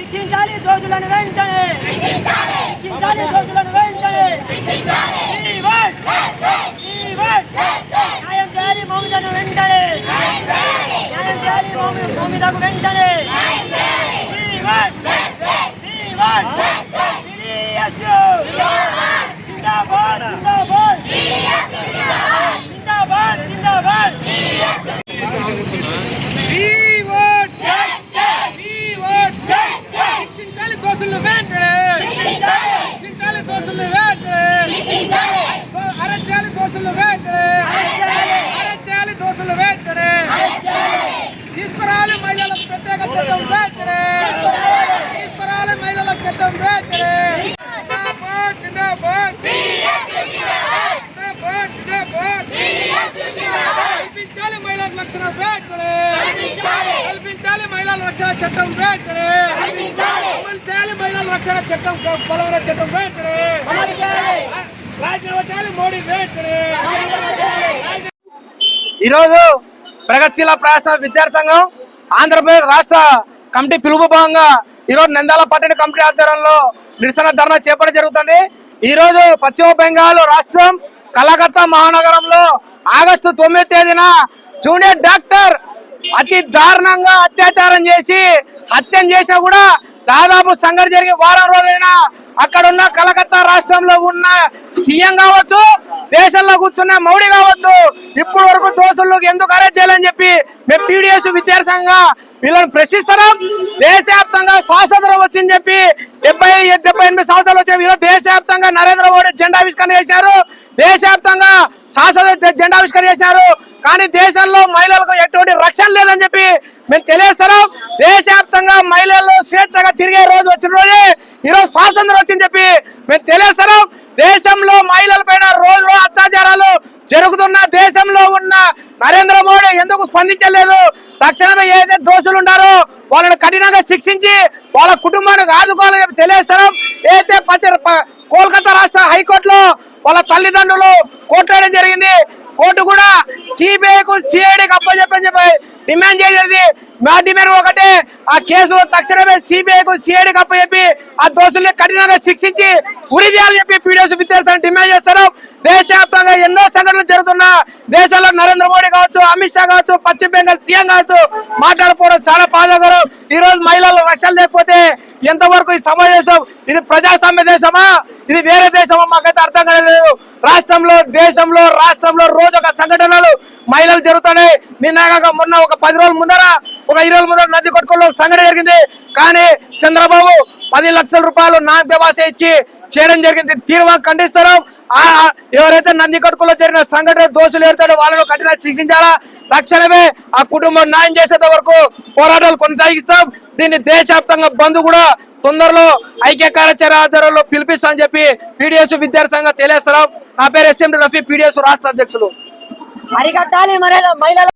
శిక్షించాలి దోషులను వెంటనే. శిక్షించాలి. దోషులను వెంటనే. న్యాయం చేయాలి మౌమిదను వెంటనే. న్యాయం చేయాలి. మౌమి- మౌమిదకు వెంటనే. వెంటనే శిక్షించాలి దోషులను వెంటనే అరెస్ట్ చేయాలి దోషులను వెంటనే అరెస్ట్ చేయాలి దోషులను ప్రత్యేక చట్టం వెంటనే తీసుకురావాలి మహిళలకు చట్టం వెంటనే కల్పించాలి మహిళలకు రక్షణ వెంటనే కల్పించాలి మహిళల రక్షణ చట్టం వెంటనే అమలు రక్షణ చట్టం పొలవర చట్టం వెంటనే రాజీనామా మోడీ వెంటనే ఈరోజు ప్రగతిశీల ప్రయాస విద్యార్థి సంఘం ఆంధ్రప్రదేశ్ రాష్ట్ర కమిటీ పిలుపు భాగంగా ఈరోజు నందాల పట్టణ కమిటీ ఆధ్వర్యంలో నిరసన ధర్నా చేపట్టడం జరుగుతుంది. ఈరోజు పశ్చిమ బెంగాల్ రాష్ట్రం కలకత్తా మహానగరంలో ఆగస్టు తొమ్మిది తేదీన జూనియర్ డాక్టర్ అతి దారుణంగా అత్యాచారం చేసి హత్యం చేసినా కూడా దాదాపు సంఘటన జరిగి వారం రోజులైనా అక్కడున్న కలకత్తా రాష్ట్రంలో ఉన్న సీఎం కావచ్చు దేశంలో కూర్చున్న మౌడి కావచ్చు ఇప్పటి వరకు దోషుల్లోకి ఎందుకు అరెస్ట్ చేయాలని చెప్పి మేము పీడిఎస్ విద్యార్థి సంఘంగా వీళ్ళని ప్రశ్నిస్తున్నాం. దేశవ్యాప్తంగా స్వాతంత్రం వచ్చింది చెప్పి డెబ్బై డెబ్బై ఎనిమిది సంవత్సరాలు వచ్చే వీళ్ళు దేశవ్యాప్తంగా నరేంద్ర మోడీ జెండావిష్కరణ చేశారు. దేశవ్యాప్తంగా శాసన జెండావిష్కరణ చేశారు. కానీ దేశంలో మహిళలకు ఎటువంటి రక్షణ లేదని చెప్పి మేము తెలియస్తున్నాం దేశవ్యాప్తంగా మహిళలు స్వేచ్ఛగా తిరిగే రోజు వచ్చిన రోజే ఈరోజు స్వాతంత్రం వచ్చింది చెప్పి మేము తెలియస్తున్నాం దేశంలో మహిళల పైన రోజు రోజు అత్యాచారాలు జరుగుతున్న దేశంలో ఉన్న నరేంద్ర మోడీ ఎందుకు స్పందించలేదు? తక్షణమే ఏదైతే దోషులు ఉన్నారో వాళ్ళని కఠినంగా శిక్షించి వాళ్ళ కుటుంబానికి ఆదుకోవాలని చెప్పి ఏదైతే పచ్చ కోల్కతా రాష్ట్ర హైకోర్టులో వాళ్ళ తల్లిదండ్రులు కోట్లాడడం జరిగింది. కోర్టు కూడా సిబిఐకు సిఐడికి అప్పచెప్పని చెప్పి డిమాండ్ చేసేది మా డిమాండ్ ఒకటే ఆ కేసు తక్షణమే సిబిఐకు సిఐడికి అప్పచెప్పి ఆ దోషుల్ని కఠినంగా శిక్షించి ఉరి చేయాలని చెప్పి పీడిఎస్ విద్యార్థులను డిమాండ్ చేస్తారు. దేశవ్యాప్తంగా ఎన్నో సంఘటనలు జరుగుతున్నా దేశంలో నరేంద్ర మోడీ కావచ్చు అమిత్ షా కావచ్చు పశ్చిమ బెంగాల్ సీఎం కావచ్చు మాట్లాడుకోవడం చాలా బాధాకరం. ఈ రోజు మహిళలు రక్షణ లేకపోతే ఎంతవరకు ఈ సమావేశం? ఇది ప్రజాస్వామ్య దేశమా? ఇది వేరే దేశమా? మాకైతే అర్థం కాలేదు. రాష్ట్రంలో దేశంలో రాష్ట్రంలో రోజు ఒక సంఘటనలు మహిళలు జరుగుతున్నాయి. నిన్నగా మొన్న ఒక పది రోజుల ముందర ఒక ఇరవై రోజుల ముందర నది కొట్టుకోలో సంఘటన జరిగింది. కానీ చంద్రబాబు పది లక్షల రూపాయలు నాన్ ఇచ్చి చేయడం జరిగింది. తీవ్రంగా ఖండిస్తారు ఆ ఎవరైతే నంది కొట్టుకులో జరిగిన సంఘటన దోషులు ఏడతాడో వాళ్ళను కఠిన శిక్షించాలా? తక్షణమే ఆ కుటుంబం న్యాయం చేసేంత వరకు పోరాటాలు కొనసాగిస్తాం. దీన్ని దేశవ్యాప్తంగా బంద్ కూడా తొందరలో ఐక్య కార్యాచరణ ఆధ్వర్యంలో పిలిపిస్తామని చెప్పి పీడిఎస్ విద్యార్థి సంఘం తెలియజేస్తున్నాం. నా పేరు ఎస్ఎం రఫీ పీడిఎస్ రాష్ట్ర అధ్యక్షులు. అరికట్టాలి మహిళ మహిళల